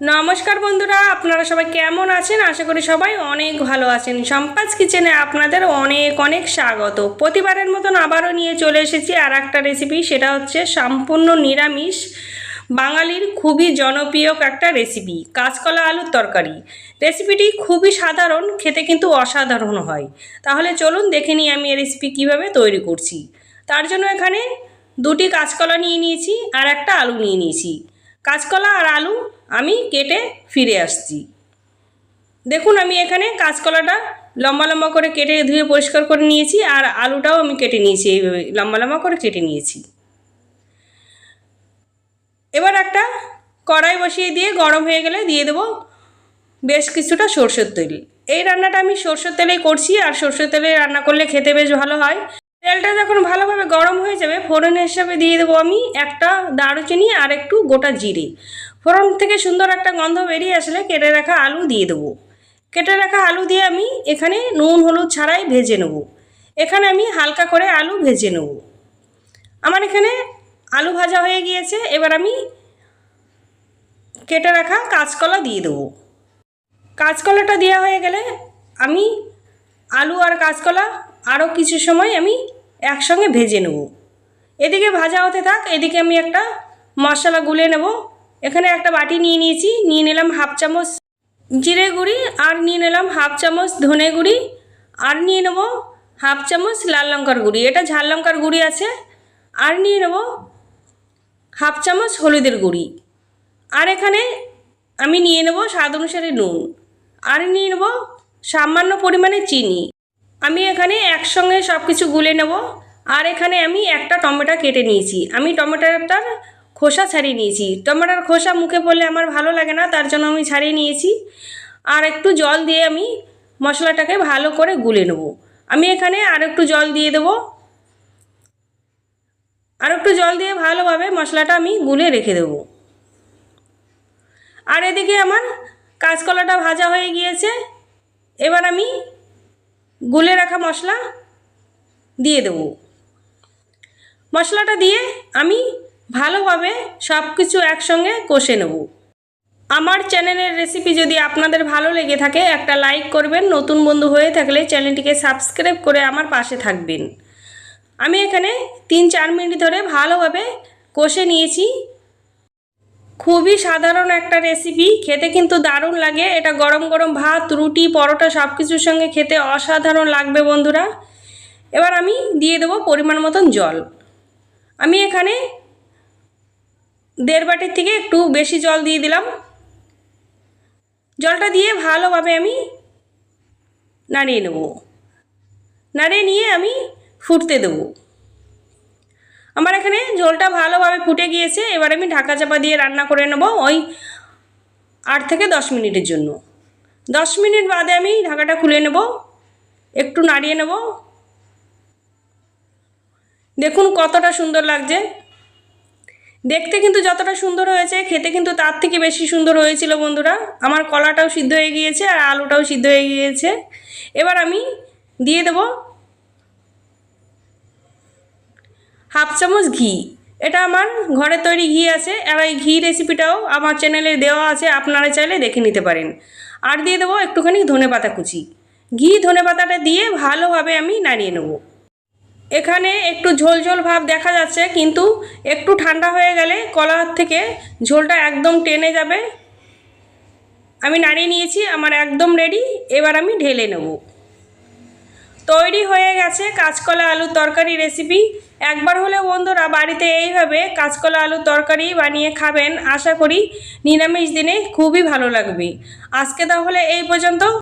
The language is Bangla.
নমস্কার বন্ধুরা, আপনারা সবাই কেমন আছেন? আশা করি সবাই অনেক ভালো আছেন। সম্পাজ কিচেনে আপনাদের অনেক অনেক স্বাগত। প্রতিবারের মতন আবারও নিয়ে চলে এসেছি আর একটা রেসিপি সেটা হচ্ছে সম্পূর্ণ নিরামিষ বাঙালির খুবই জনপ্রিয় একটা রেসিপি কাঁচকলা আলুর তরকারি। রেসিপিটি খুবই সাধারণ, খেতে কিন্তু অসাধারণ হয়। তাহলে চলুন দেখে নিই আমি এই রেসিপি কীভাবে তৈরি করছি। তার জন্য এখানে দুটি কাঁচকলা নিয়ে নিয়েছি আর একটা আলু নিয়ে নিয়েছি। কাঁচকলা আর আলু আমি কেটে ফিরে আসছি। দেখুন, আমি এখানে কাঁচকলাটা লম্বা লম্বা করে কেটে ধুয়ে পরিষ্কার করে নিয়েছি আর আলুটাও আমি কেটে নিয়েছি, এইভাবে লম্বা লম্বা করে কেটে নিয়েছি। এবার একটা কড়াই বসিয়ে দিয়ে গরম হয়ে গেলে দিয়ে দেবো বেশ কিছুটা সর্ষের তেল। এই রান্নাটা আমি সর্ষের তেলেই করছি আর সর্ষের তেলে রান্না করলে খেতে বেশ ভালো হয়। তেলটা যখন ভালোভাবে গরম হয়ে যাবে ফোড়ন হিসাবে দিয়ে দেবো আমি একটা দারুচিনি আর একটু গোটা জিরে। ফোড়ন থেকে সুন্দর একটা গন্ধ বেরিয়ে আসলে কেটে রাখা আলু দিয়ে দেবো। কেটে রাখা আলু দিয়ে আমি এখানে নুন, হলুদ ছাড়াই ভেজে নেব। এখানে আমি হালকা করে আলু ভেজে নেব। আমার এখানে আলু ভাজা হয়ে গিয়েছে, এবার আমি কেটে রাখা কাঁচকলা দিয়ে দেবো। কাঁচকলাটা দেওয়া হয়ে গেলে আমি আলু আর কাঁচকলা আরও কিছু সময় আমি একসঙ্গে ভেজে নেব। এদিকে ভাজা হতে থাক, এদিকে আমি একটা মশলা গুলে নেব। এখানে একটা বাটি নিয়ে নিয়েছি, নিয়ে নিলাম হাফ চামচ জিরে গুঁড়ি আর নিয়ে নিলাম হাফ চামচ ধনে গুঁড়ি আর নিয়ে নেব হাফ চামচ লাল লঙ্কার গুঁড়ি। এটা ঝাল লঙ্কার গুঁড়ি আছে। আর নিয়ে নেব হাফ চামচ হলুদের গুঁড়ি। আর এখানে আমি নিয়ে নেব স্বাদ অনুসারে নুন। আর নিয়ে নেব সামান্য পরিমাণে চিনি। আমি এখানে একসঙ্গে সব কিছু গুলে নেব। আর এখানে আমি একটা টমেটো কেটে নিয়েছি। আমি টমেটোটার খোসা ছাড়িয়ে নিয়েছি। টমেটোর খোসা মুখে পড়লে আমার ভালো লাগে না, তার জন্য আমি ছাড়িয়ে নিয়েছি। আর একটু জল দিয়ে আমি মশলাটাকে ভালো করে গুলে নেব। আমি এখানে আর একটু জল দিয়ে দেবো। আর একটু জল দিয়ে ভালোভাবে মশলাটা আমি গুলে রেখে দেবো। আর এদিকে আমার কাঁচকলাটা ভাজা হয়ে গিয়েছে। এবার আমি গুলে রাখা মশলা দিয়ে দেবো। মশলাটা দিয়ে আমি ভালোভাবে সব কিছু একসঙ্গে কষে নেব। আমার চ্যানেলের রেসিপি যদি আপনাদের ভালো লেগে থাকে, একটা লাইক করবেন। নতুন বন্ধু হয়ে থাকলে চ্যানেলটিকে সাবস্ক্রাইব করে আমার পাশে থাকবেন। আমি এখানে তিন চার মিনিট ধরে ভালোভাবে কষে নিয়েছি। খুবই সাধারণ একটা রেসিপি খেতে কিন্তু দারুণ লাগে। এটা গরম গরম ভাত, রুটি, পরোটা সব কিছুর সঙ্গে খেতে অসাধারণ লাগবে বন্ধুরা। এবার আমি দিয়ে দেবো পরিমাণ মতন জল। আমি এখানে দেড় বাটির থেকে একটু বেশি জল দিয়ে দিলাম। জলটা দিয়ে ভালোভাবে আমি নাড়িয়ে নেব। নাড়িয়ে নিয়ে আমি ফুটতে দেবো। আমার এখানে ঝোলটা ভালোভাবে ফুটে গিয়েছে, এবার আমি ঢাকা চাপা দিয়ে রান্না করে নেব ওই আট থেকে দশ মিনিটের জন্য। দশ মিনিট বাদে আমি ঢাকাটা খুলে নেব, একটু নাড়িয়ে নেব। দেখুন কতটা সুন্দর লাগছে। দেখতে কিন্তু যতটা সুন্দর হয়েছে, খেতে কিন্তু তার থেকে বেশি সুন্দর হয়েছিল বন্ধুরা। আমার কলাটাও সিদ্ধ হয়ে গিয়েছে আর আলুটাও সিদ্ধ হয়ে গিয়েছে। এবার আমি দিয়ে দেবো হাফ চামচ ঘি। এটা আমার ঘরে তৈরি ঘি আছে। আর এই ঘি রেসিপিটাও আমার চ্যানেলে দেওয়া আছে। আপনারা চাইলে দেখে নিতে পারেন। আর দিয়ে দেবো একটুখানি ধনে পাতা কুচি। ঘি ধনে পাতাটা দিয়ে ভালোভাবে আমি নাড়িয়ে নেব। এখানে একটু ঝোল ঝোল ভাব দেখা যাচ্ছে, কিন্তু একটু ঠান্ডা হয়ে গেলে কলার থেকে ঝোলটা একদম টেনে যাবে। আমি নাড়িয়ে নিয়েছি, আমার একদম রেডি এবার আমি ঢেলে নেব। তৈরি হয়ে গেছে কাঁচকলা আলু তরকারি রেসিপি একবার হলে বন্ধুরা বাড়িতে এইভাবে কাঁচকলা আলু তরকারি বানিয়ে খাবেন। আশা করি নিরামিষ দিনে খুবই ভালো লাগবে। আজকে তাহলে এই পর্যন্ত।